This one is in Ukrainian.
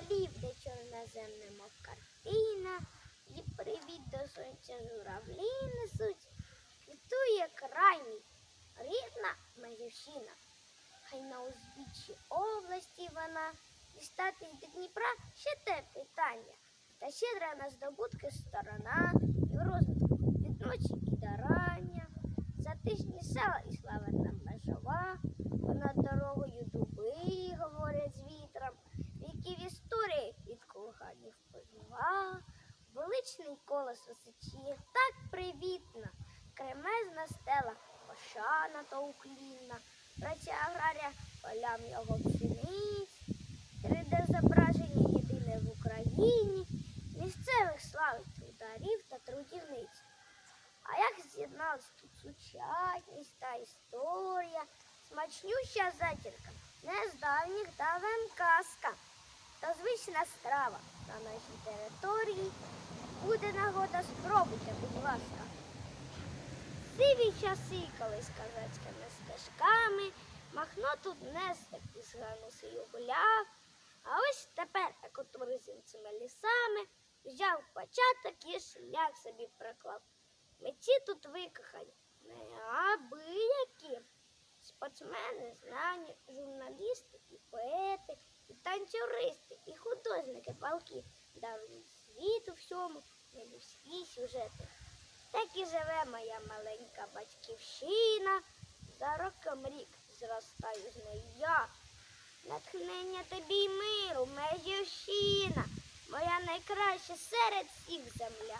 Коралів, де чорноземне, мов картина, і привіт до сонця журавлі несуть. Квітує край мій, рідна Марівщина. Хай на узбіччі області вона дістатись до Дніпра ще те питання. Та щедра на здобутки сторона і в розвитку від ночі і до рання. За тижні села і слава нам межова. Вона Величний колос височіє так привітно, кремезна стела, пошана та уклінна, праця аграрія полям його пшениць, 3D зображення єдине в Україні, місцевих славить трударів та трудівниць. А як з'єдналась тут сучасність та історія, смачнюща затірка, не з давніх давен казка, та звична страва на нашій території. Буде нагода, спробуйте, будь ласка. Сиві часи, коли з казацькими стежками Махно тут нестик із ганусею гуляв. А ось тепер екотуризм цими лісами взяв початок і шлях собі проклав. Митці тут викохані, не абиякі. Спортсмени, знані, журналісти, і поети, і танцюристи, і художники палки дарують світу всьому людські сюжети. Так і живе моя маленька батьківщина. За роком рік зростаю з нею я. Натхнення тобі й миру, межівщина, моя найкраща серед всіх земля.